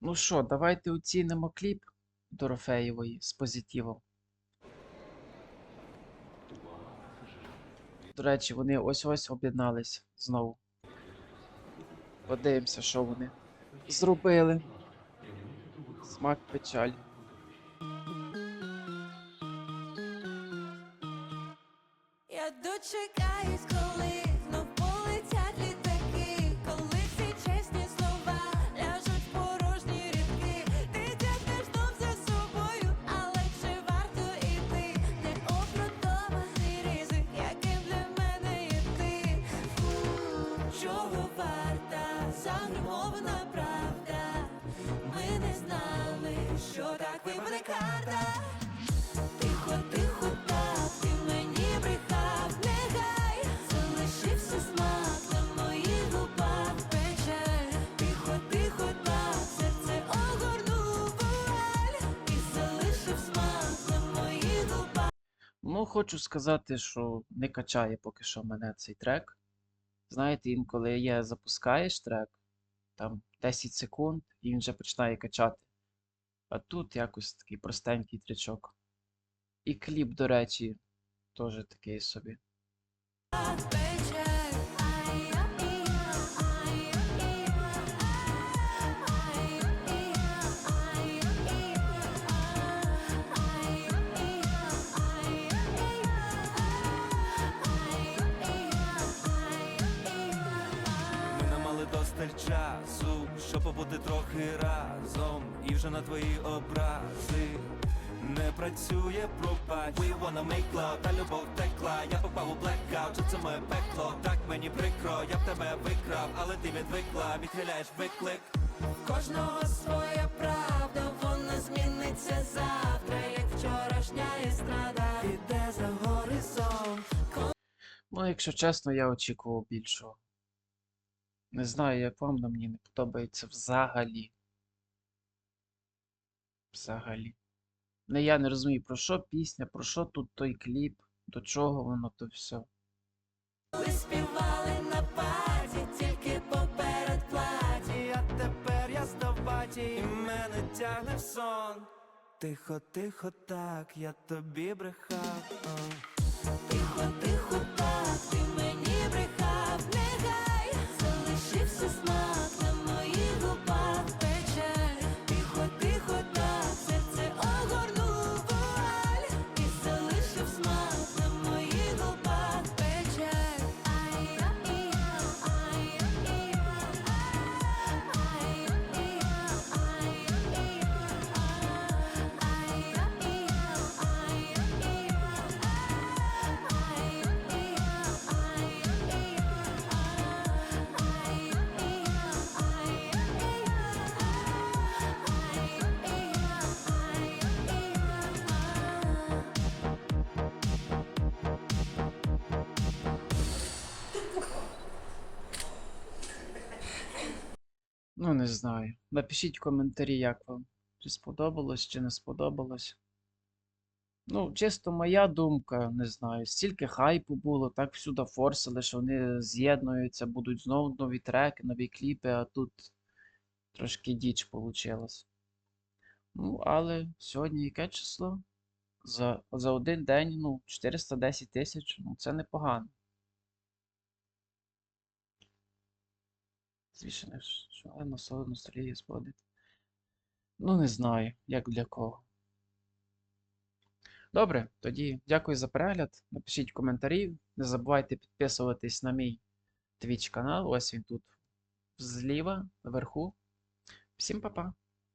Ну що, давайте оцінимо кліп Дорофеєвої з позитивом. До речі, вони ось-ось об'єднались знову. Подивимося, що вони зробили. Смак печаль. Я дочекаюсь, коли чого варта загримована правда? Ми не знали, що так випаде карта. Тихо, тихо, ти мені брехав, нехай залишився смак на моїх губах печаль. Тихо, серце огорнув і залишив смак моїх губах. Ну, хочу сказати, що не качає поки що мене цей трек. Знаєте, інколи є запускаєш трек, там 10 секунд, і він вже починає качати. А тут якось такий простенький тречок. І кліп, до речі, теж такий собі. Часу, щоб побути трохи разом, і вже на твої образи не працює пробач We wanna make love, та любов текла, я попав у blackout, чи це моє пекло, так мені прикро, я б тебе викрав, але ти відвикла, відхиляєш виклик. Кожного своя правда, вона зміниться завтра, як вчорашня естрада. Іде за горизонт. Ну, якщо чесно, я очікував більшого. Не знаю, як вам, але мені не подобається взагалі. Взагалі. Не я не розумію, про що пісня, про що тут той кліп, до чого воно то все. Ви співали на паті, тільки поперед платі. А тепер я здобаті, і мене тягне в сон. Тихо, тихо, так, я тобі брехав. Тихо, тихо, Ну, не знаю. Напишіть в коментарі, як вам. Чи сподобалось, чи не сподобалось. Ну, чисто моя думка, не знаю. Стільки хайпу було, так всюди форсили, що вони з'єднуються, будуть знову нові треки, нові кліпи, а тут трошки діч получилось. Ну, але сьогодні яке число? За, за один день, ну, 410 тисяч, ну, це непогано. Звішене, що але на солону стрії зводить. Ну, не знаю, як для кого. Добре, тоді дякую за перегляд. Напишіть коментарі. Не забувайте підписуватись на мій Twitch канал. Ось він тут зліва, вверху. Всім па-па!